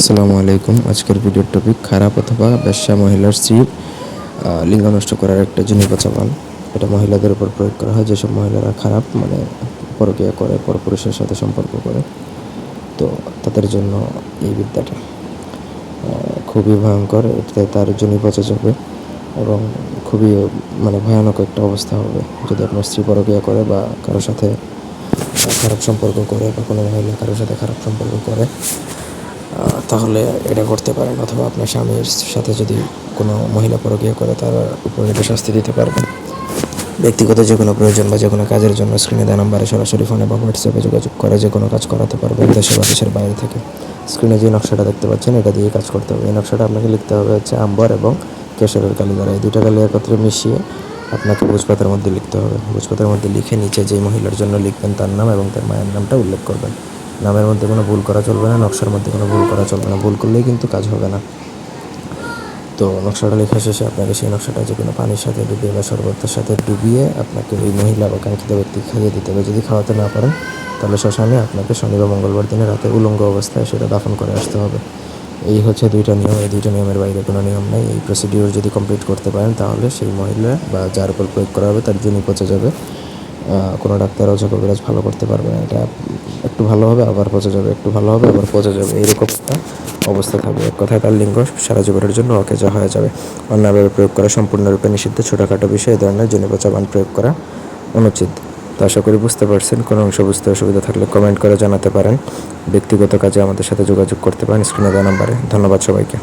আসসালামু আলাইকুম। আজকের ভিডিওর টপিক খারাপ অথবা ব্যবসা মহিলার স্ত্রী লিঙ্গ নষ্ট করার একটা জনিপা চাবান এটা মহিলাদের উপর প্রয়োগ করা হয়, যেসব মহিলারা খারাপ মানে পরকীয়া করে, পরপুরুষের সাথে সম্পর্ক করে। তো তাদের জন্য এই বিদ্যাটা খুবই ভয়ঙ্কর। এটাতে তার জনি পচে যাবে এবং খুবই মানে ভয়ানক একটা অবস্থা হবে। যদি আপনার স্ত্রী পরকীয়া করে বা কারোর সাথে খারাপ সম্পর্ক করে বা কোনো মহিলা কারোর সাথে খারাপ সম্পর্ক করে তাহলে এটা করতে পারেন অথবা আপনার স্বামীর সাথে যদি কোনো মহিলা পরকীয়া করে, তার উপর এটা শাস্তি দিতে পারবেন। ব্যক্তিগত যে কোনো প্রয়োজন বা যে কোনো কাজের জন্য স্ক্রিনে দেওয়া নাম্বারে সরাসরি ফোনে বা হোয়াটসঅ্যাপে যোগাযোগ করে, যে কোনো কাজ করাতে পারবেন দেশে বা দেশের বাইরে থেকে। স্ক্রিনে যে নকশাটা দেখতে পাচ্ছেন, এটা দিয়ে কাজ করতে হবে। এই নকশাটা আপনাকে লিখতে হবে হচ্ছে আম্বর এবং কেশরের কালি দ্বারা এই দুইটা কালি একত্রে মিশিয়ে আপনাকে ভোজপাতের মধ্যে লিখতে হবে। ভোজপাতের মধ্যে লিখে নিচে যেই মহিলার জন্য লিখবেন তার নাম এবং তার মায়ের নামটা উল্লেখ করবেন। নামের মধ্যে কোনো ভুল করা চলবে না, নকশার মধ্যে কোনো ভুল করা চলবে না। ভুল করলেই কিন্তু কাজ হবে না। তো নকশাটা লেখা শেষে আপনাকে সেই নকশাটা যে কোনো পানির সাথে ডুবিয়ে বা শরবতের সাথে ডুবিয়ে আপনাকে ওই মহিলা বা কাঙ্ক্ষিত ব্যক্তি খাইয়ে দিতে হবে। যদি খাওয়াতে না পারেন, তাহলে শ্মশানে আপনাকে শনি বা মঙ্গলবার দিনে রাতে উলঙ্গ অবস্থায় সেটা দাফন করে আসতে হবে। এই হচ্ছে দুইটা নিয়ম, এই দুইটা নিয়মের বাইরে কোনো নিয়ম নেই। এই প্রসিডিওর যদি কমপ্লিট করতে পারেন, তাহলে সেই মহিলা বা যার উপর প্রয়োগ করা হবে, তার জন্য পচে যাবে। কোনো ডাক্তার অজা কবিরাজ ভালো করতে পারবে না। এটা একটু ভালো হবে, আবার পচে যাবে, একটু ভালো হবে, আবার পচে যাবে। এইরকম একটা অবস্থা থাকবে। এক কথায় তার লিঙ্গ সারা জীবনের জন্য অকেজা হয়ে যাবে। অন্যভাবে প্রয়োগ করা সম্পূর্ণরূপে নিষিদ্ধ ছোটোখাটো বিষয়ে এই ধরনের জনিপা চাবান প্রয়োগ করা অনুচিত। তো আশা করি বুঝতে পারছেন। কোনো অংশ বুঝতে অসুবিধা থাকলে কমেন্ট করে জানাতে পারেন। ব্যক্তিগত কাজে আমাদের সাথে যোগাযোগ করতে পারেন স্ক্রিনে দেওয়া নাম্বারে। ধন্যবাদ সবাইকে।